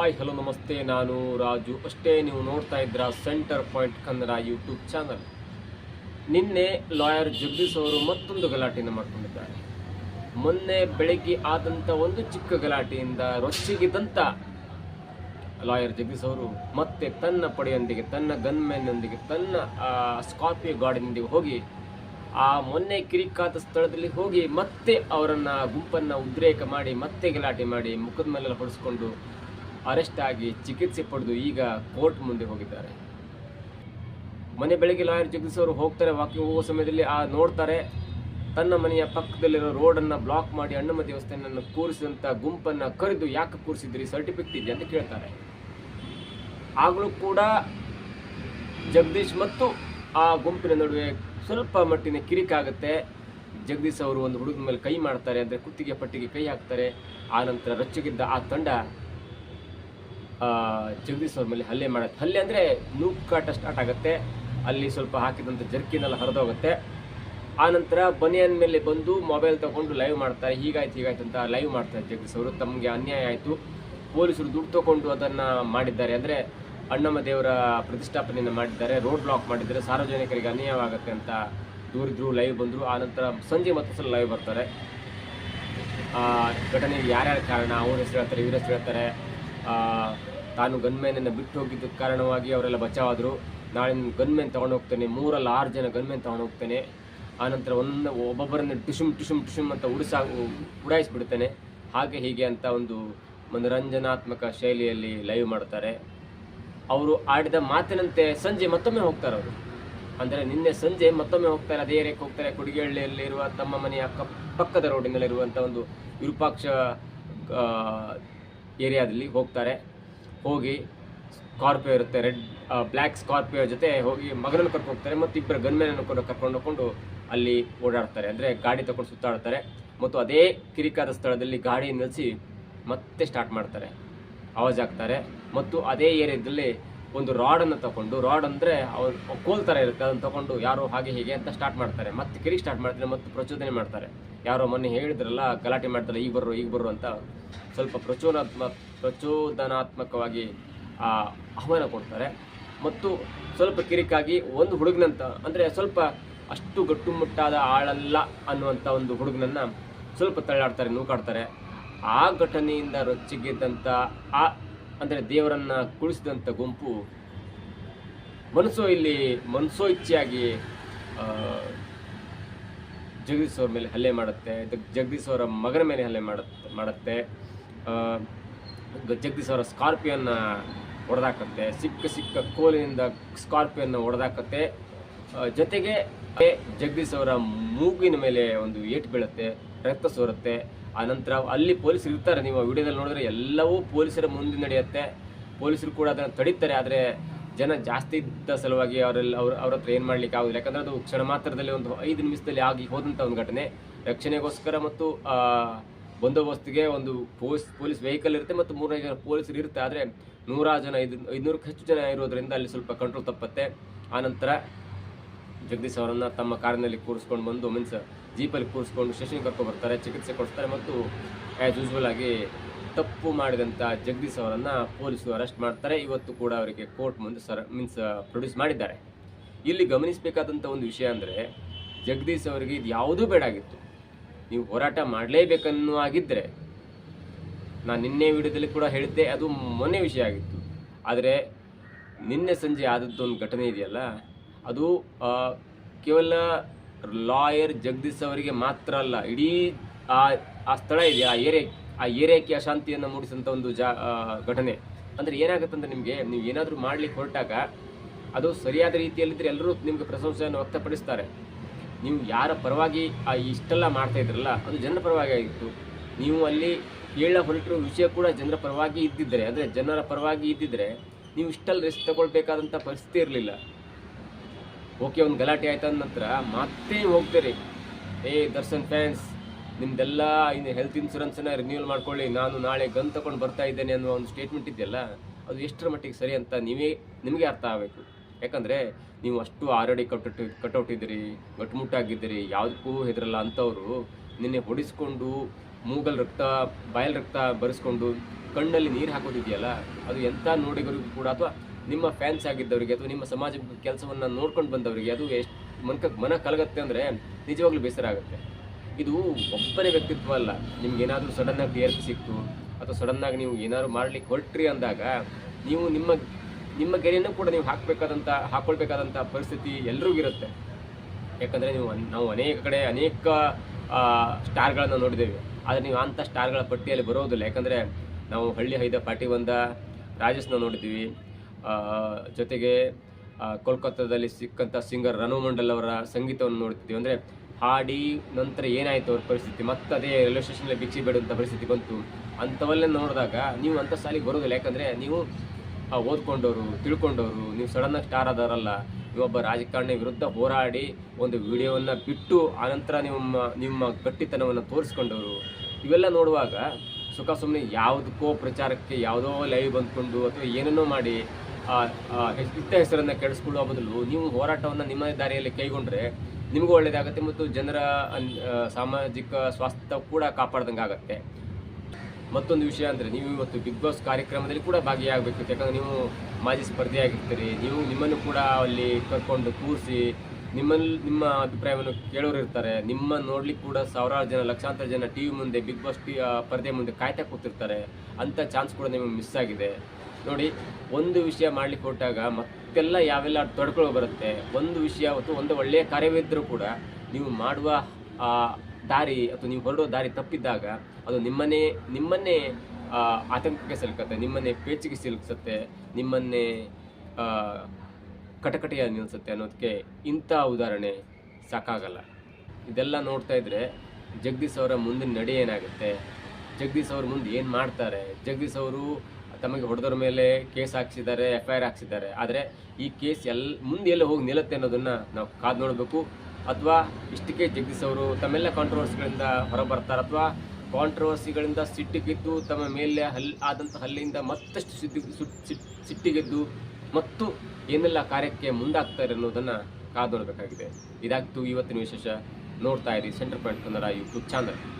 Hi, hello, ನಮಸ್ತೆ. ನಾನು ರಾಜು. ಅಷ್ಟೇ ನೀವು ನೋಡ್ತಾ ಇದ್ರ centre point Kannada YouTube channel. ನಿನ್ನೆ ಲಾಯರ್ ಜಗದೀಶ್ ಅವರು ಮತ್ತೊಂದು ಗಲಾಟೆಯನ್ನು ಮಾಡಿಕೊಂಡಿದ್ದಾರೆ. ಮೊನ್ನೆ ಬೆಳಗ್ಗೆ ಆದಂಥ ಒಂದು ಚಿಕ್ಕ ಗಲಾಟೆಯಿಂದ ರೊಚ್ಚಿಗಿದ್ದಂಥ ಲಾಯರ್ ಜಗದೀಶ್ ಅವರು ಮತ್ತೆ ತನ್ನ ಪಡೆಯೊಂದಿಗೆ, ತನ್ನ ಗನ್ಮ್ಯಾನ್ನೊಂದಿಗೆ, ತನ್ನ ಸ್ಕಾರ್ಪಿಯೋ ಗಾಡಿನೊಂದಿಗೆ ಹೋಗಿ, ಆ ಮೊನ್ನೆ ಕಿರಿಕಾದ ಸ್ಥಳದಲ್ಲಿ ಹೋಗಿ ಮತ್ತೆ ಅವರನ್ನು ಗುಂಪನ್ನ ಉದ್ರೇಕ ಮಾಡಿ, ಮತ್ತೆ ಗಲಾಟೆ ಮಾಡಿ, ಮುಖದ ಮೇಲೆಲ್ಲ ಹೊಡೆಸ್ಕೊಂಡು ಅರೆಸ್ಟ್ ಆಗಿ ಚಿಕಿತ್ಸೆ ಪಡೆದು ಈಗ ಕೋರ್ಟ್ ಮುಂದೆ ಹೋಗಿದ್ದಾರೆ. ಮನೆ ಬೆಳಗ್ಗೆ ಲಾಯರ್ ಜಗದೀಶ್ ಅವರು ಹೋಗ್ತಾರೆ, ವಾಕಿಂಗ್ ಹೋಗೋ ಸಮಯದಲ್ಲಿ ಆ ನೋಡ್ತಾರೆ, ತನ್ನ ಮನೆಯ ಪಕ್ಕದಲ್ಲಿರೋ ರೋಡನ್ನು ಬ್ಲಾಕ್ ಮಾಡಿ ಅಣ್ಣಮ್ಮ ದೇವಸ್ಥಾನವನ್ನು ಕೂರಿಸಿದಂಥ ಗುಂಪನ್ನು ಕರೆದು ಯಾಕೆ ಕೂರಿಸಿದ್ರಿ, ಸರ್ಟಿಫಿಕೇಟ್ ಇದೆ ಅಂತ ಕೇಳ್ತಾರೆ. ಆಗಲೂ ಕೂಡ ಜಗದೀಶ್ ಮತ್ತು ಆ ಗುಂಪಿನ ನಡುವೆ ಸ್ವಲ್ಪ ಮಟ್ಟಿನ ಕಿರಿಕಾಗುತ್ತೆ ಜಗದೀಶ್ ಅವರು ಒಂದು ಹುಡುಗನ ಮೇಲೆ ಕೈ ಮಾಡ್ತಾರೆ, ಅಂದರೆ ಕುತ್ತಿಗೆ ಪಟ್ಟಿಗೆ ಕೈ ಹಾಕ್ತಾರೆ. ಆ ನಂತರ ರೊಚ್ಚಿಗಿದ್ದ ಆ ತಂಡ ಜಗದೀಶ್ ಅವ್ರ ಮೇಲೆ ಹಲ್ಲೆ ಮಾಡುತ್ತೆ. ಹಲ್ಲೆ ಅಂದರೆ ನೂಕಾಟ ಸ್ಟಾರ್ಟ್ ಆಗುತ್ತೆ. ಅಲ್ಲಿ ಸ್ವಲ್ಪ ಹಾಕಿದಂಥ ಜರ್ಕಿನೆಲ್ಲ ಹರಿದೋಗುತ್ತೆ. ಆ ನಂತರ ಬನಿಯನ್ ಮೇಲೆ ಬಂದು ಮೊಬೈಲ್ ತಗೊಂಡು ಲೈವ್ ಮಾಡ್ತಾರೆ. ಹೀಗಾಯ್ತು ಹೀಗಾಯ್ತು ಅಂತ ಲೈವ್ ಮಾಡ್ತಾರೆ ಜಗದೀಶ್ ಅವರು. ತಮಗೆ ಅನ್ಯಾಯ ಆಯಿತು. ಪೊಲೀಸರು ದುಡ್ಡು ತಗೊಂಡು ಅದನ್ನು ಮಾಡಿದ್ದಾರೆ. ಅಂದರೆ ಅಣ್ಣಮ್ಮ ದೇವರ ಪ್ರತಿಷ್ಠಾಪನೆಯನ್ನು ಮಾಡಿದ್ದಾರೆ. ರೋಡ್ ಬ್ಲಾಕ್ ಮಾಡಿದ್ದಾರೆ. ಸಾರ್ವಜನಿಕರಿಗೆ ಅನ್ಯಾಯವಾಗುತ್ತೆ ಅಂತ ದೂರಿದ್ರು ಲೈವ್ ಬಂದರು. ಆ ನಂತರ ಸಂಜೆ ಮತ್ತೆ ಸಲ ಲೈವ್ ಬರ್ತಾರೆ ಘಟನೆಗೆ ಯಾರ್ಯಾರು ಕಾರಣ? ಅವ್ರ ಹೆಸರು ಹೇಳ್ತಾರೆ, ಇವ್ರ ಹೆಸರು ಹೇಳ್ತಾರೆ. ತಾನು ಗನ್ಮ್ಯಾನನ್ನು ಬಿಟ್ಟು ಹೋಗಿದ್ದಕ್ಕೆ ಕಾರಣವಾಗಿ ಅವರೆಲ್ಲ ಬಚಾವಾದರು. ನಾಳೆ ಗನ್ಮ್ಯಾನ್ ತೊಗೊಂಡು ಹೋಗ್ತೇನೆ, ಮೂರಲ್ಲ ಆರು ಜನ ಗನ್ಮ್ಯಾನ್ ತೊಗೊಂಡು ಹೋಗ್ತೇನೆ. ಆನಂತರ ಒಂದು ಒಬ್ಬೊಬ್ಬರನ್ನು ಟಿಶುಮ್ ಟಿಶುಮ್ ಟಿಶುಮ್ ಅಂತ ಉಡಿಸಾ, ಉಡಾಯಿಸಿಬಿಡ್ತೇನೆ. ಹಾಗೆ ಹೀಗೆ ಅಂತ ಒಂದು ಮನೋರಂಜನಾತ್ಮಕ ಶೈಲಿಯಲ್ಲಿ ಲೈವ್ ಮಾಡ್ತಾರೆ. ಅವರು ಆಡಿದ ಮಾತಿನಂತೆ ಸಂಜೆ ಮತ್ತೊಮ್ಮೆ ಹೋಗ್ತಾರೆ ಅವರು. ಅಂದರೆ ನಿನ್ನೆ ಸಂಜೆ ಮತ್ತೊಮ್ಮೆ ಹೋಗ್ತಾರೆ ಅದೇ ಏರಿಯಾಕ್ಕೆ ಹೋಗ್ತಾರೆ ಕುಡಿಗೆಹಳ್ಳಿಯಲ್ಲಿರುವ ತಮ್ಮ ಮನೆಯ ಅಕ್ಕ ಪಕ್ಕದ ರೋಡಿನಲ್ಲಿರುವಂಥ ಒಂದು ವಿರೂಪಾಕ್ಷ ಏರಿಯಾದಲ್ಲಿ ಹೋಗ್ತಾರೆ. ಹೋಗಿ ಸ್ಕಾರ್ಪಿಯೋ ಇರುತ್ತೆ, ರೆಡ್ ಬ್ಲ್ಯಾಕ್ ಸ್ಕಾರ್ಪಿಯೋ ಜೊತೆ ಹೋಗಿ ಮಗನನ್ನು ಕರ್ಕೊಂಡು ಹೋಗ್ತಾರೆ ಮತ್ತು ಇಬ್ಬರು ಗನ್ಮೇನನ್ನು ಕೂಡ ಕರ್ಕೊಂಡು ಅಲ್ಲಿ ಓಡಾಡ್ತಾರೆ. ಅಂದರೆ ಗಾಡಿ ತಗೊಂಡು ಸುತ್ತಾಡ್ತಾರೆ ಮತ್ತು ಅದೇ ಕಿರಿಕಾದ ಸ್ಥಳದಲ್ಲಿ ಗಾಡಿ ನಿಲ್ಲಿಸಿ ಮತ್ತೆ ಸ್ಟಾರ್ಟ್ ಮಾಡ್ತಾರೆ. ಆವಾಜ್ ಹಾಕ್ತಾರೆ ಮತ್ತು ಅದೇ ಏರಿಯಾದಲ್ಲಿ ಒಂದು ರಾಡನ್ನು ತಗೊಂಡು ರಾಡ್ ಅಂದರೆ ಅವ್ರು ಕೋಲ್ ಥರ ಇರುತ್ತೆ, ಅದನ್ನು ತಗೊಂಡು ಯಾರು, ಹಾಗೆ ಹೀಗೆ ಅಂತ ಸ್ಟಾರ್ಟ್ ಮಾಡ್ತಾರೆ. ಮತ್ತೆ ಕಿರಿ ಸ್ಟಾರ್ಟ್ ಮಾಡ್ತಾರೆ ಮತ್ತು ಪ್ರಚೋದನೆ ಮಾಡ್ತಾರೆ. ಯಾರೋ ಮೊನ್ನೆ ಹೇಳಿದ್ರಲ್ಲ, ಗಲಾಟೆ ಮಾಡ್ತಾರೆ, ಈಗ ಬರ್ರು ಈಗ ಬರ್ರು ಅಂತ. ಸ್ವಲ್ಪ ಪ್ರಚೋದನಾತ್ಮಕ ಪ್ರಚೋದನಾತ್ಮಕವಾಗಿ, ಆ, ಆಹ್ವಾನ ಕೊಡ್ತಾರೆ. ಮತ್ತು ಸ್ವಲ್ಪ ಕಿರಿಕಾಗಿ ಒಂದು ಹುಡುಗನಂತ, ಅಂದರೆ ಸ್ವಲ್ಪ ಅಷ್ಟು ಗಟ್ಟುಮುಟ್ಟಾದ ಆಳಲ್ಲ ಅನ್ನುವಂಥ ಒಂದು ಹುಡುಗನನ್ನ ಸ್ವಲ್ಪ ತಳ್ಳಾಡ್ತಾರೆ, ನೂಕಾಡ್ತಾರೆ. ಆ ಘಟನೆಯಿಂದ ರೊಚ್ಚಿಗೆದ್ದಂಥ ಆ, ಅಂದರೆ ದೇವರನ್ನ ಕುಳಿಸಿದಂಥ ಗುಂಪು ಮನಸ್ಸೋ ಇಲ್ಲಿ ಮನಸ್ಸೋ ಇಚ್ಛೆಯಾಗಿ ಜಗದೀಶ್ ಅವ್ರ ಮೇಲೆ ಹಲ್ಲೆ ಮಾಡುತ್ತೆ ಜಗ್- ಜಗದೀಶ್ ಅವರ ಮಗನ ಮೇಲೆ ಹಲ್ಲೆ ಮಾಡುತ್ತೆ ಮಾಡುತ್ತೆ. ಜಗದೀಶ್ ಅವರ ಸ್ಕಾರ್ಪಿಯನ್ನ ಹೊಡೆದಾಕತ್ತೆ, ಸಿಕ್ಕ ಸಿಕ್ಕ ಕೋಲಿನಿಂದ ಸ್ಕಾರ್ಪಿಯನ್ನ ಹೊಡೆದಾಕತ್ತೆ. ಜೊತೆಗೆ ಜಗದೀಶ್ ಅವರ ಮೂಗಿನ ಮೇಲೆ ಒಂದು ಏಟು ಬೀಳುತ್ತೆ, ರಕ್ತ ಸೋರುತ್ತೆ. ಆನಂತರ ನಂತರ ಅಲ್ಲಿ ಪೊಲೀಸರು ಇರ್ತಾರೆ, ನೀವು ವಿಡಿಯೋದಲ್ಲಿ ನೋಡಿದ್ರೆ ಎಲ್ಲವೂ ಪೊಲೀಸರ ಮುಂದೆ ನಡೆಯುತ್ತೆ. ಪೊಲೀಸರು ಕೂಡ ಅದನ್ನು ತಡೀತಾರೆ, ಆದರೆ ಜನ ಜಾಸ್ತಿ ಇದ್ದ ಸಲುವಾಗಿ ಅವರೆಲ್ಲ ಅವ್ರ ಅವ್ರ ಹತ್ರ ಏನು ಮಾಡ್ಲಿಕ್ಕೆ ಆಗುದಿಲ್ಲ. ಯಾಕಂದ್ರೆ ಅದು ಕ್ಷಣ ಮಾತ್ರದಲ್ಲಿ ಒಂದು ಐದು ನಿಮಿಷದಲ್ಲಿ ಆಗಿ ಹೋದಂಥ ಒಂದು ಘಟನೆ. ರಕ್ಷಣೆಗೋಸ್ಕರ ಮತ್ತು ಬಂದೋಬಸ್ತಿಗೆ ಒಂದು ಪೊಲೀಸ್ ಪೊಲೀಸ್ ವೆಹಿಕಲ್ ಇರುತ್ತೆ ಮತ್ತು ಮೂರನೇ ಜನ ಪೊಲೀಸರು ಇರುತ್ತೆ. ಆದರೆ ನೂರಾರು ಜನ, ಐದು, ಐದುನೂರಕ್ಕೆ ಹೆಚ್ಚು ಜನ ಇರೋದ್ರಿಂದ ಅಲ್ಲಿ ಸ್ವಲ್ಪ ಕಂಟ್ರೋಲ್ ತಪ್ಪತ್ತೆ. ಆನಂತರ ಜಗದೀಶ್ ಅವರನ್ನ ತಮ್ಮ ಕಾರಿನಲ್ಲಿ ಕೂರಿಸ್ಕೊಂಡು ಬಂದು ಮೀನ್ಸ್ ಜೀಪಲ್ಲಿ ಕೂರಿಸ್ಕೊಂಡು ಸ್ಟೇಷನ್ಗೆ ಕರ್ಕೊಂಡು ಬರ್ತಾರೆ, ಚಿಕಿತ್ಸೆ ಕೊಡ್ತಾರೆ ಮತ್ತು ಆ್ಯಸ್ ಯೂಸ್ವಲ್ ಆಗಿ ತಪ್ಪು ಮಾಡಿದಂಥ ಜಗದೀಶ್ ಅವರನ್ನು ಪೊಲೀಸರು ಅರೆಸ್ಟ್ ಮಾಡ್ತಾರೆ. ಇವತ್ತು ಕೂಡ ಅವರಿಗೆ ಕೋರ್ಟ್ ಮುಂದೆ ಸರ್, ಮೀನ್ಸ್ ಪ್ರೊಡ್ಯೂಸ್ ಮಾಡಿದ್ದಾರೆ. ಇಲ್ಲಿ ಗಮನಿಸಬೇಕಾದಂಥ ಒಂದು ವಿಷಯ ಅಂದರೆ, ಜಗದೀಶ್ ಅವರಿಗೆ ಇದು ಯಾವುದೂ ಬೇಡಾಗಿತ್ತು ನೀವು ಹೋರಾಟ ಮಾಡಲೇಬೇಕನ್ನೋ ಆಗಿದ್ದರೆ ನಾನು ನಿನ್ನೆ ವಿಡಿಯೋದಲ್ಲಿ ಕೂಡ ಹೇಳಿದ್ದೆ, ಅದು ಮೊನ್ನೆ ವಿಷಯ ಆಗಿತ್ತು. ಆದರೆ, ನಿನ್ನೆ ಸಂಜೆ ಆದದ್ದು ಒಂದು ಘಟನೆ ಇದೆಯಲ್ಲ, ಅದು ಕೇವಲ ಲಾಯರ್ ಜಗದೀಶ್ ಅವರಿಗೆ ಮಾತ್ರ ಅಲ್ಲ, ಇಡೀ ಆ ಆ ಸ್ಥಳ ಇದೆ ಆ ಏರಿಯಾ ಆ ಏರಿಯಾಕ್ಕೆ ಅಶಾಂತಿಯನ್ನು ಮೂಡಿಸಿದಂಥ ಒಂದು ಜಾ ಘಟನೆ. ಅಂದರೆ ಏನಾಗುತ್ತಂದ್ರೆ ನಿಮಗೆ ನೀವು ಏನಾದರೂ ಮಾಡ್ಲಿಕ್ಕೆ ಹೊರಟಾಗ ಅದು ಸರಿಯಾದ ರೀತಿಯಲ್ಲಿದ್ದರೆ ಎಲ್ಲರೂ ನಿಮಗೆ ಪ್ರಶಂಸೆಯನ್ನು ವ್ಯಕ್ತಪಡಿಸ್ತಾರೆ. ನೀವು ಯಾರ ಪರವಾಗಿ ಆ ಇಷ್ಟೆಲ್ಲ ಮಾಡ್ತಾ ಇದ್ರಲ್ಲ, ಅದು ಜನರ ಪರವಾಗಿ ಆಗಿತ್ತು. ನೀವು ಅಲ್ಲಿ ಹೇಳ ಹೊರಟಿರೋ ವಿಷಯ ಕೂಡ ಜನರ ಪರವಾಗಿ ಇದ್ದಿದ್ದರೆ ಅಂದರೆ ಜನರ ಪರವಾಗಿ ಇದ್ದಿದ್ದರೆ ನೀವು ಇಷ್ಟಲ್ಲಿ ರಿಸ್ಕ್ ತಗೊಳ್ಬೇಕಾದಂಥ ಪರಿಸ್ಥಿತಿ ಇರಲಿಲ್ಲ. ಓಕೆ, ಒಂದು ಗಲಾಟೆ ಆಯ್ತಾದ ನಂತರ ಮತ್ತೆ ಹೋಗ್ತೀರಿ. ಏ ದರ್ಶನ್ ಫ್ಯಾನ್ಸ್ ನಿಮ್ದೆಲ್ಲ ಇನ್ನು ಹೆಲ್ತ್ ಇನ್ಸೂರೆನ್ಸನ್ನ ರಿನ್ಯೂವಲ್ ಮಾಡ್ಕೊಳ್ಳಿ. ನಾನು ನಾಳೆ ಗನ್ ತಗೊಂಡು ಬರ್ತಾ ಇದ್ದೇನೆ ಅನ್ನೋ ಒಂದು ಸ್ಟೇಟ್ಮೆಂಟ್ ಇದೆಯಲ್ಲ, ಅದು ಎಷ್ಟರ ಮಟ್ಟಿಗೆ ಸರಿ ಅಂತ ನೀವೇ, ನಿಮಗೆ ಅರ್ಥ ಆಗಬೇಕು. ಯಾಕಂದರೆ ನೀವು ಅಷ್ಟು ಕಟ್ಟು ಕಟೌಟ್ ಇದ್ದೀರಿ ಗಟ್ಟುಮುಟ್ಟಾಗಿದ್ದೀರಿ ಯಾವುದಕ್ಕೂ ಹೆದರಲ್ಲ ಅಂಥವ್ರು ನಿನ್ನೆ ಹೊಡಿಸ್ಕೊಂಡು ಮೂಗಲ್ ರಕ್ತ, ಬಾಯಲ್ ರಕ್ತ ಬರೆಸ್ಕೊಂಡು ಕಣ್ಣಲ್ಲಿ ನೀರು ಹಾಕೋದಿದೆಯಲ್ಲ, ಅದು ಎಂಥ ನೋಡಿಗರಿಗೂ ಕೂಡ ಅಥವಾ ನಿಮ್ಮ ಫ್ಯಾನ್ಸ್ ಆಗಿದ್ದವರಿಗೆ ಅಥವಾ ನಿಮ್ಮ ಸಮಾಜ ಕೆಲಸವನ್ನು ನೋಡ್ಕೊಂಡು ಬಂದವರಿಗೆ ಅದು ಎಷ್ಟು ಮನಕ ಮನ ಕಲಗತ್ತೆ ಅಂದರೆ ನಿಜವಾಗ್ಲೂ ಬೇಸರ ಆಗುತ್ತೆ. ಇದು ಒಬ್ಬನೇ ವ್ಯಕ್ತಿತ್ವ ಅಲ್ಲ. ನಿಮ್ಗೆ ಏನಾದರೂ ಸಡನ್ನಾಗಿ ಟಿ ಆರ್ ಪಿ ಸಿಕ್ತು, ಅಥವಾ ಸಡನ್ನಾಗಿ ನೀವು ಏನಾದ್ರು ಮಾಡ್ಲಿಕ್ಕೆ ಹೊರಟ್ರಿ ಅಂದಾಗ, ನೀವು ನಿಮ್ಮ ನಿಮ್ಮ ಗೆರೆಯನ್ನು ಕೂಡ ನೀವು ಹಾಕಬೇಕಾದಂಥ ಹಾಕ್ಕೊಳ್ಬೇಕಾದಂಥ ಪರಿಸ್ಥಿತಿ ಎಲ್ರಿಗೂ ಇರುತ್ತೆ. ಯಾಕಂದರೆ ನೀವು ನಾವು ಅನೇಕ ಕಡೆ ಅನೇಕ ಸ್ಟಾರ್ಗಳನ್ನು ನೋಡಿದ್ದೇವೆ. ಆದರೆ ನೀವು ಅಂಥ ಸ್ಟಾರ್ಗಳ ಪಟ್ಟಿಯಲ್ಲಿ ಬರೋದಿಲ್ಲ. ಯಾಕಂದರೆ ನಾವು ಹಳ್ಳಿ ಹೈದ ಪಾಟಿ ಬಂದ ರಾಜೇಶ್ನ ನೋಡಿದ್ದೀವಿ. ಜೊತೆಗೆ ಕೋಲ್ಕತ್ತಾದಲ್ಲಿ ಸಿಕ್ಕಂಥ ಸಿಂಗರ್ ರನು ಮಂಡಲ್ ಅವರ ಸಂಗೀತವನ್ನು ನೋಡ್ತಿದ್ದೀವಿ. ಅಂದರೆ ಹಾಡಿ ನಂತರ ಏನಾಯಿತು ಅವ್ರ ಪರಿಸ್ಥಿತಿ? ಮತ್ತೆ ಅದೇ ರೈಲ್ವೆ ಸ್ಟೇಷನಲ್ಲಿ ಭಿಕ್ಷೆ ಬೇಡುವಂಥ ಪರಿಸ್ಥಿತಿ ಬಂತು. ಅಂಥವಲ್ಲೇ ನೋಡಿದಾಗ ನೀವು ಅಂಥ ಸಾಲಿಗೆ ಬರೋದಿಲ್ಲ. ಯಾಕಂದರೆ ನೀವು ಓದ್ಕೊಂಡವರು, ತಿಳ್ಕೊಂಡವರು, ನೀವು ಸಡನ್ನಾಗಿ ಸ್ಟಾರ್ ಆದವರಲ್ಲ. ನೀವೊಬ್ಬ ರಾಜಕಾರಣಿ ವಿರುದ್ಧ ಹೋರಾಡಿ ಒಂದು ವಿಡಿಯೋವನ್ನು ಬಿಟ್ಟು ಆನಂತರ ನಿಮ್ಮ ನಿಮ್ಮ ಗಟ್ಟಿತನವನ್ನು ತೋರಿಸ್ಕೊಂಡವರು. ಇವೆಲ್ಲ ನೋಡುವಾಗ ಸುಖ ಸುಮ್ಮನೆ ಯಾವುದಕ್ಕೋ ಪ್ರಚಾರಕ್ಕೆ ಯಾವುದೋ ಲೈವ್ ಬಂದ್ಕೊಂಡು ಅಥವಾ ಏನೇನೋ ಮಾಡಿ ಇಟ್ಟ ಹೆಸರನ್ನು ಕೆಡಿಸ್ಕೊಳ್ಳುವ ಬದಲು ನೀವು ಹೋರಾಟವನ್ನು ನಿಮ್ಮ ದಾರಿಯಲ್ಲಿ ಕೈಗೊಂಡ್ರೆ ನಿಮಗೂ ಒಳ್ಳೆಯದಾಗುತ್ತೆ ಮತ್ತು ಜನರ ಸಾಮಾಜಿಕ ಸ್ವಾಸ್ಥ್ಯ ಕೂಡ ಕಾಪಾಡ್ದಂಗೆ ಆಗುತ್ತೆ. ಮತ್ತೊಂದು ವಿಷಯ ಅಂದರೆ ನೀವು ಇವತ್ತು ಬಿಗ್ ಬಾಸ್ ಕಾರ್ಯಕ್ರಮದಲ್ಲಿ ಕೂಡ ಭಾಗಿಯಾಗಬೇಕು ಯಾಕಂದರೆ ನೀವು ಮಾಜಿ ಸ್ಪರ್ಧೆಯಾಗಿರ್ತೀರಿ. ನೀವು ನಿಮ್ಮನ್ನು ಕೂಡ ಅಲ್ಲಿ ಕರ್ಕೊಂಡು ಕೂರಿಸಿ ನಿಮ್ಮಲ್ಲಿ ನಿಮ್ಮ ಅಭಿಪ್ರಾಯವನ್ನು ಕೇಳೋರು ಇರ್ತಾರೆ. ನಿಮ್ಮ ನೋಡ್ಲಿಕ್ಕೆ ಕೂಡ ಸಾವಿರಾರು ಜನ, ಲಕ್ಷಾಂತರ ಜನ ಟಿ ವಿ ಮುಂದೆ ಬಿಗ್ ಬಾಸ್ ಟಿ ಪರದೆ ಮುಂದೆ ಕಾಯ್ತಾ ಕೂತಿರ್ತಾರೆ. ಅಂಥ ಚಾನ್ಸ್ ಕೂಡ ನಿಮಗೆ ಮಿಸ್ ಆಗಿದೆ. ನೋಡಿ, ಒಂದು ವಿಷಯ ಮಾಡ್ಲಿಕ್ಕೆ ಹೊರಟಾಗ ಮತ್ತೆಲ್ಲ ಯಾವೆಲ್ಲ ತೊಡ್ಕೊಳ್ಳೋ ಬರುತ್ತೆ? ಒಂದು ವಿಷಯ ಅಥವಾ ಒಂದು ಒಳ್ಳೆಯ ಕಾರ್ಯವಿದ್ದರೂ ಕೂಡ ನೀವು ಮಾಡುವ ದಾರಿ ಅಥವಾ ನೀವು ಹೊರಡೋ ದಾರಿ ತಪ್ಪಿದ್ದಾಗ ಅದು ನಿಮ್ಮನ್ನೇ ನಿಮ್ಮನ್ನೇ ಆತಂಕಕ್ಕೆ ಸಿಲುಕತ್ತೆ, ನಿಮ್ಮನ್ನೇ ಪೇಚಿಗೆ ಸಿಲುಕಿಸುತ್ತೆ, ನಿಮ್ಮನ್ನೇ ಕಟಕಟೆಯ ಕಟಕಟೆಯಾಗಿ ನಿಲ್ಲಿಸುತ್ತೆ ಅನ್ನೋದಕ್ಕೆ ಇಂಥ ಉದಾಹರಣೆ ಸಾಕಾಗಲ್ಲ. ಇದೆಲ್ಲ ನೋಡ್ತಾ ಇದ್ರೆ ಜಗದೀಶ್ ಅವರ ಮುಂದಿನ ನಡೆ ಏನಾಗುತ್ತೆ ಜಗದೀಶ್ ಅವ್ರ ಮುಂದೆ ಏನು ಮಾಡ್ತಾರೆ? ಜಗದೀಶ್ ಅವರು ತಮಗೆ ಹೊಡೆದವ್ರ ಮೇಲೆ ಕೇಸ್ ಹಾಕ್ಸಿದ್ದಾರೆ ಎಫ್ ಐ ಆರ್ ಹಾಕ್ಸಿದ್ದಾರೆ. ಆದರೆ ಈ ಕೇಸ್ ಎಲ್ ಮುಂದೆ ಎಲ್ಲ ಹೋಗಿ ನಿಲ್ಲುತ್ತೆ ಅನ್ನೋದನ್ನು ನಾವು ಕಾದು ನೋಡಬೇಕು. ಅಥವಾ ಇಷ್ಟಕ್ಕೆ ಜಗದೀಶ್ ಅವರು ತಮ್ಮೆಲ್ಲ ಕಾಂಟ್ರವರ್ಸಿಗಳಿಂದ ಹೊರಬರ್ತಾರೆ. ಅಥವಾ ಕಾಂಟ್ರವರ್ಸಿಗಳಿಂದ ಸಿಟ್ಟಿಗೆದ್ದು ತಮ್ಮ ಮೇಲೆ ಹಲ್, ಆದಂಥ ಹಲ್ಲಿಂದ ಮತ್ತಷ್ಟು ಸಿದ್ದಿ ಸುಟ್- ಸಿಟ್- ಸಿಟ್ಟಿಗೆದ್ದು ಮತ್ತು ಏನೆಲ್ಲ ಕಾರ್ಯಕ್ಕೆ ಮುಂದಾಗ್ತಾರೆ ಅನ್ನೋದನ್ನು ಕಾದು ನೋಡಬೇಕಾಗಿದೆ. ಇದಾಗ್ತು ಇವತ್ತಿನ ವಿಶೇಷ. ನೋಡ್ತಾ ಇರಿ centre point Kannada YouTube channel.